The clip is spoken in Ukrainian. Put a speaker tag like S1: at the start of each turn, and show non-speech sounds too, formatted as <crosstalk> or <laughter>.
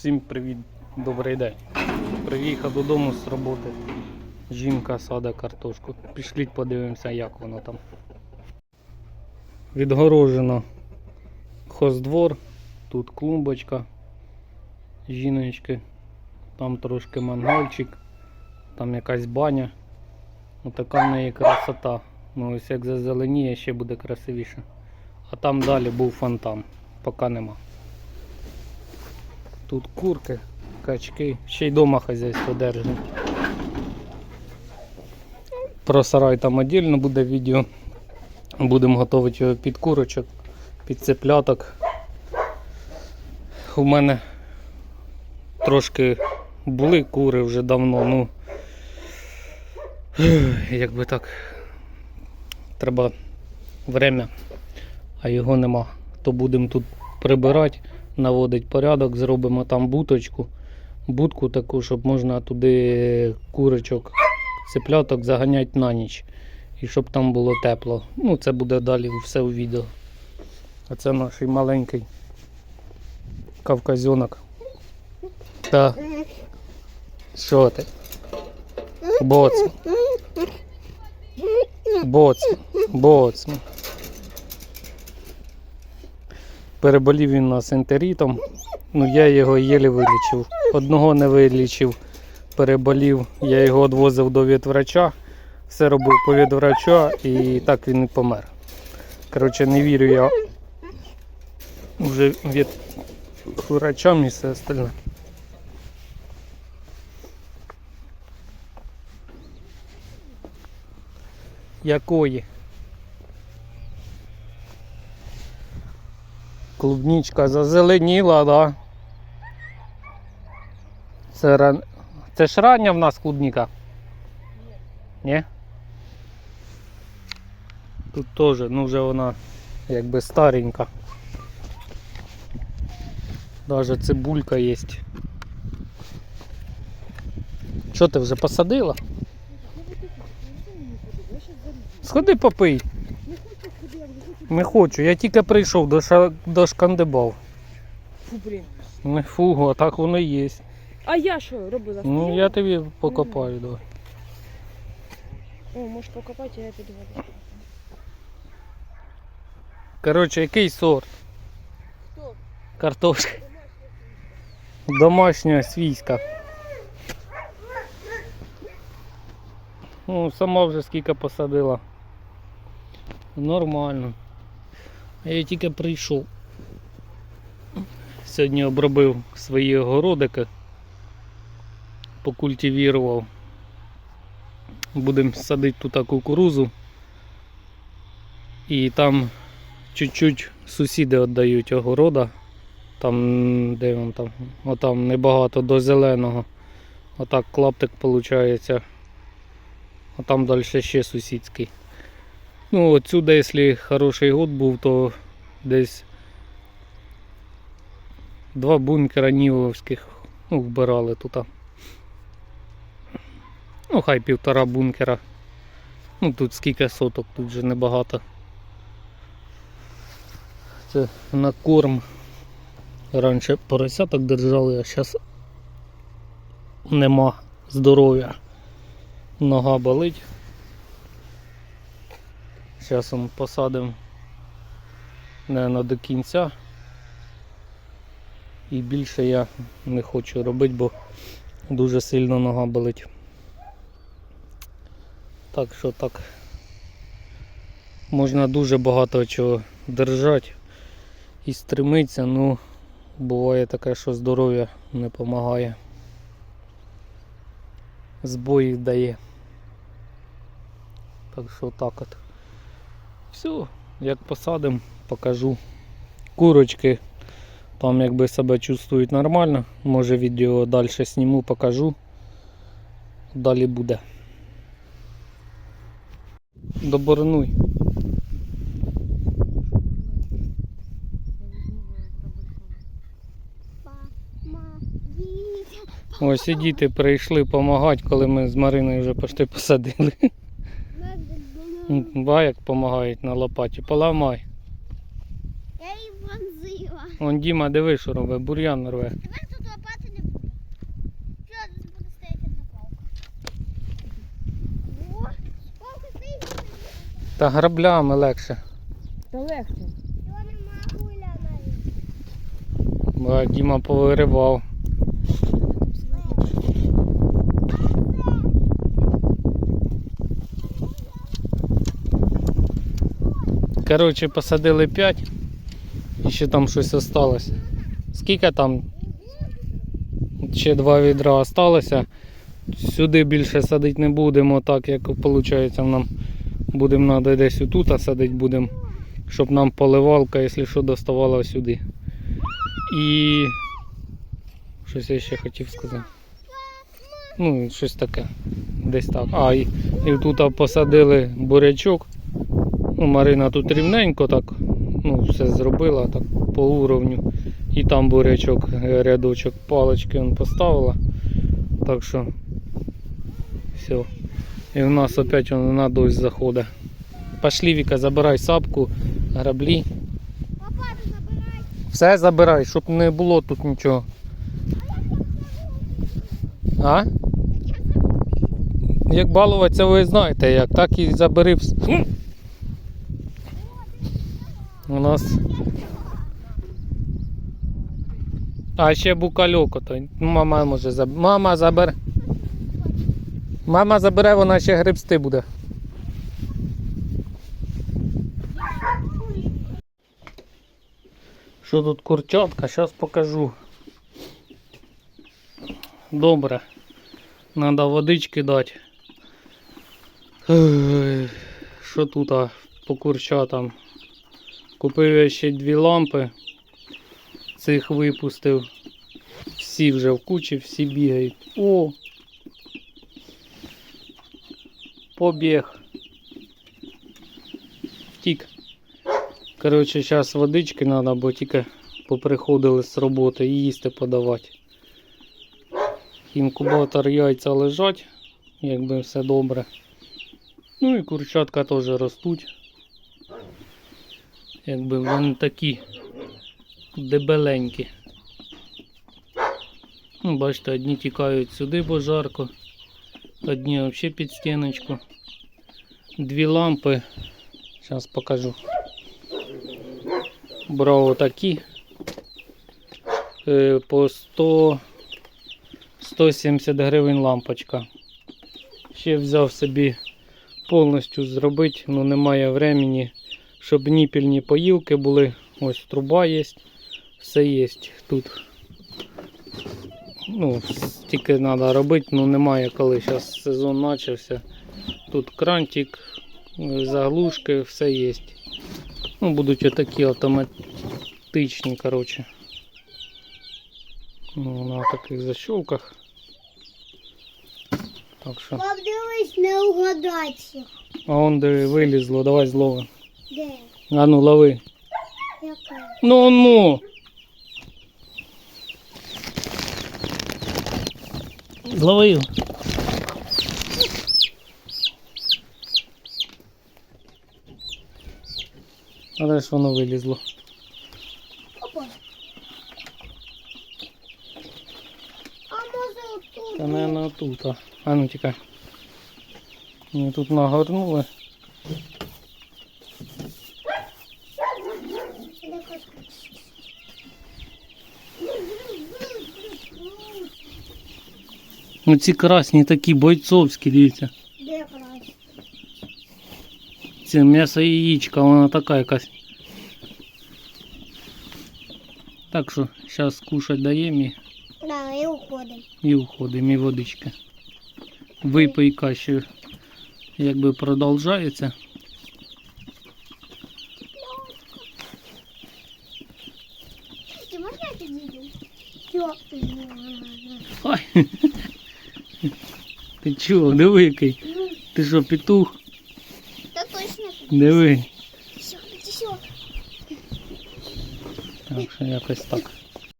S1: Всім привіт, добрий день. Приїхав додому з роботи. Жінка сада картошку. Пішліть подивимося, як воно там. Відгорожено хоздвор, тут клумбочка, жіночки, там трошки мангальчик, там якась баня. Отака в неї красота. Ну ось як зазеленіє, ще буде красивіше. А там далі був фонтан, поки нема. Тут курки, качки, ще й дома хазяйство держать. Про сарай там віддільно буде відео. Будемо готувати його під курочок, під цепляток. У мене трошки були кури вже давно, ну як би так, треба время, а його нема. То будемо тут прибирати, наводити порядок, зробимо там буточку, будку таку, щоб можна туди курочок, цепляток заганяти на ніч. І щоб там було тепло. Ну, це буде далі все у відео. А це наш маленький кавказьонок. Та. Що ти? Боц. Боц. Боц. Переболів він нас ентерітом. Ну, я його єлі вилічив. Одного не вилічив, переболів. Я його відвозив до ветврача. Все робив по ветврача і так він і помер. Коротше, не вірю я вже від врачам і все остальне. Якої? Клубничка зазеленіла, да? Це, ран... Це ж рання в нас клубніка? Ні? Тут теж, ну вже вона якби старенька. Даже цибулька є. Що ти вже посадила? Сходи попий. Не хочу, я тільки прийшов до, ша... до шкандибав.
S2: Фу, блін.
S1: Не фугу, а так воно і є.
S2: А я що робила?
S1: Ну я тобі покопаю, давай.
S2: О, можеш покопати, а я піду воду.
S1: Коротше, який сорт?
S2: Хто?
S1: Картошки. Домашня свійська. Ну, сама вже скільки посадила. Нормально. Я тільки прийшов. Сьогодні обробив свої огородики, покультивірував. Будемо садити тут кукурузу. І там чуть-чуть сусіди віддають огорода. Там, де він там, отам небагато до зеленого. Отак клаптик виходить. А там далі ще сусідський. Ну, отсюди, якщо хороший год був, то десь два бункера нівовських ну, вбирали тут. Ну, хай півтора бункера. Ну тут скільки соток, тут вже небагато. Це на корм. Раніше поросяток держали, а зараз нема здоров'я. Нога болить. Зараз посадимо не до кінця. І більше я не хочу робити, бо дуже сильно нога болить. Так що так можна дуже багато чого держати і стремитися, ну буває таке, що здоров'я не допомагає. Збої дає. Так що так от. Все, як посадимо, покажу. Курочки там якби себе чувствують нормально. Може відео далі зніму, покажу. Далі буде. Доборнуй. Ось і діти прийшли допомагати, коли ми з Мариною вже почти посадили. Ба, як допомагають на лопаті, поламай.
S3: Я її вонзила.
S1: Вон Діма, диви, що робить, бур'ян рве.
S3: Тепер тут лопати не буде. Що тут буде стояти на палка? О, палка стоїть.
S1: Та граблями легше.
S2: Та легше.
S1: Його нема гуля навіть. Ба, Діма повиривав. Коротше, посадили 5 і ще там щось осталося. Скільки там? Ще два відра осталося. Сюди більше садити не будемо, так як виходить нам будемо треба десь отут садити будемо, щоб нам поливалка, якщо що, доставала сюди. І щось я ще хотів сказати. Ну, щось таке. Десь так. А, і, і тут посадили бурячок. Ну, Марина тут рівненько так, ну, все зробила так по уровню. І там бурячок, е, рядочок палички він поставила. Так що все. І в нас опять он на дощ заходить. Пошли, Віка, забирай сапку, граблі. Все забирай, щоб не було тут нічого. А? Як балуватися, ви знаєте як, так і забери. У нас. А ще букальок ото. Мама може заб... Мама забере. Мама забере, вона ще гребсти буде. Що тут курчатка? Зараз покажу. Добре. Надо водички дати. Що тут а, по курчатам? Купив я ще дві лампи. Цих випустив. Всі вже в кучі, всі бігають. О! Побіг. Втік. Коротше, зараз водички треба, бо тільки поприходили з роботи і їсти подавати. Інкубатор яйця лежать, якби все добре. Ну і курчатка теж ростуть. Якби вони такі дебеленькі. Ну, бачите, одні тікають сюди, бо жарко, одні взагалі під стіночку. Дві лампи. Зараз покажу. Брав отакі е, по 100 170 гривень лампочка. Ще взяв собі повністю зробити, але немає времени, щоб ніпільні поїлки були. Ось труба є, все є тут. Ну, тільки треба робити, ну немає коли. Зараз сезон почався. Тут крантик, заглушки, все є. Ну, будуть отакі автоматичні, коротше. Ну, на таких защелках. Так що.
S3: Пап, дивись, не угадайся.
S1: А он де вилізло, давай злови.
S3: Де?
S1: А ну лови.
S3: Яка?
S1: Ну ну. Зловив. Але ж воно вилізло.
S3: Опа. А може?
S1: Та не на тут. А, ну тікай. Ми тут нагорнули. Ну ці красні такі бойцовські, дивіться.
S3: Де край?
S1: Це м'ясо яєчка, вона така якась. Так що зараз кушать даємо і,
S3: Да, і уходимо.
S1: і уходимо, і водичка. Випийка ще якби продовжується.
S3: Ти можна я підійду? Все.
S1: Ой. <laughs> Ти чого, диви який? Ти що, петух?
S3: Та точно.
S1: Диви.
S3: Все, все.
S1: Так що якось так.